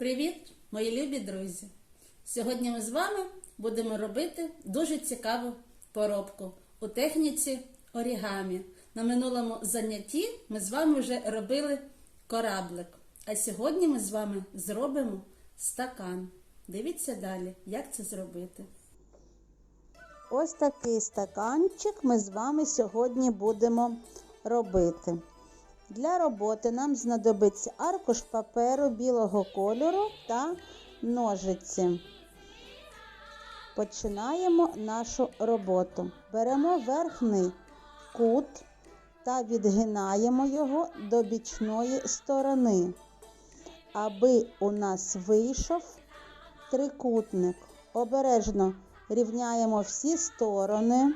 Привіт, мої любі друзі! Сьогодні ми з вами будемо робити дуже цікаву поробку у техніці орігамі. На минулому занятті ми з вами вже робили кораблик. А сьогодні ми з вами зробимо стакан. Дивіться далі, як це зробити. Ось такий стаканчик ми з вами сьогодні будемо робити. Для роботи нам знадобиться аркуш паперу білого кольору та ножиці. Починаємо нашу роботу. Беремо верхній кут та відгинаємо його до бічної сторони, аби у нас вийшов трикутник. Обережно рівняємо всі сторони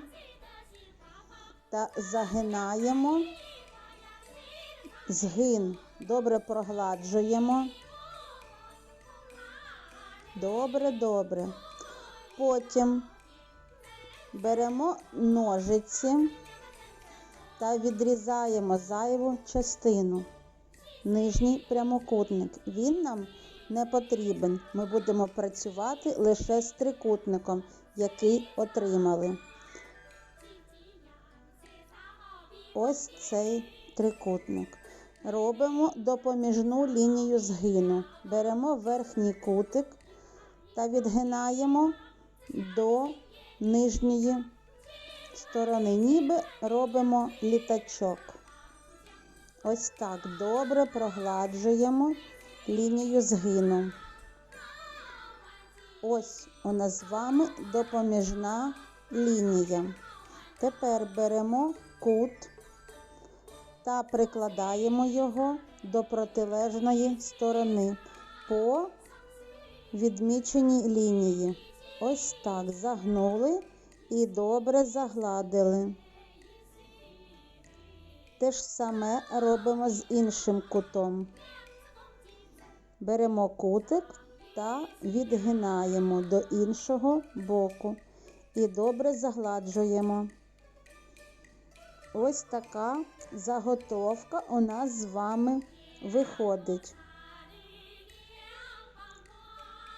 та загинаємо згин. Добре прогладжуємо. Добре, добре. Потім беремо ножиці та відрізаємо зайву частину. Нижній прямокутник. Він нам не потрібен. Ми будемо працювати лише з трикутником, який отримали. Ось цей трикутник. Робимо допоміжну лінію згину. Беремо верхній кутик та відгинаємо до нижньої сторони, ніби робимо літачок. Ось так добре прогладжуємо лінію згину. Ось у нас з вами допоміжна лінія. Тепер беремо кут та прикладаємо його до протилежної сторони по відміченій лінії. Ось так загнули і добре загладили. Те ж саме робимо з іншим кутом. Беремо кутик та відгинаємо до іншого боку і добре загладжуємо. Ось така заготовка у нас з вами виходить.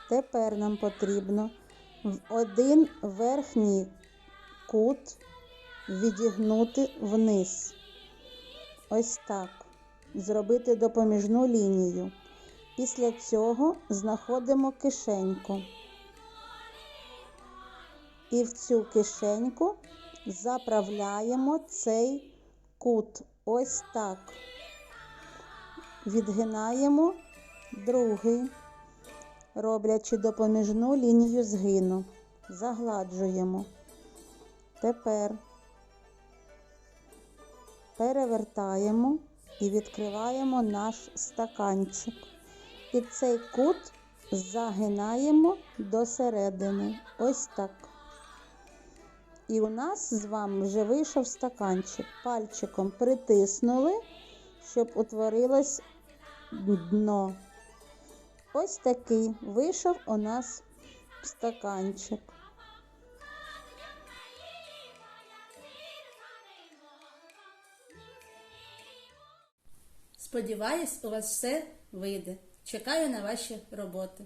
Тепер нам потрібно в один верхній кут відігнути вниз. Ось так. Зробити допоміжну лінію. Після цього знаходимо кишеньку. І в цю кишеньку заправляємо цей кут. Ось так. Відгинаємо другий, роблячи допоміжну лінію згину. Загладжуємо. Тепер перевертаємо і відкриваємо наш стаканчик. І цей кут загинаємо до середини. Ось так. І у нас з вами вже вийшов стаканчик. Пальчиком притиснули, щоб утворилось дно. Ось такий вийшов у нас стаканчик. Сподіваюсь, у вас все вийде. Чекаю на ваші роботи.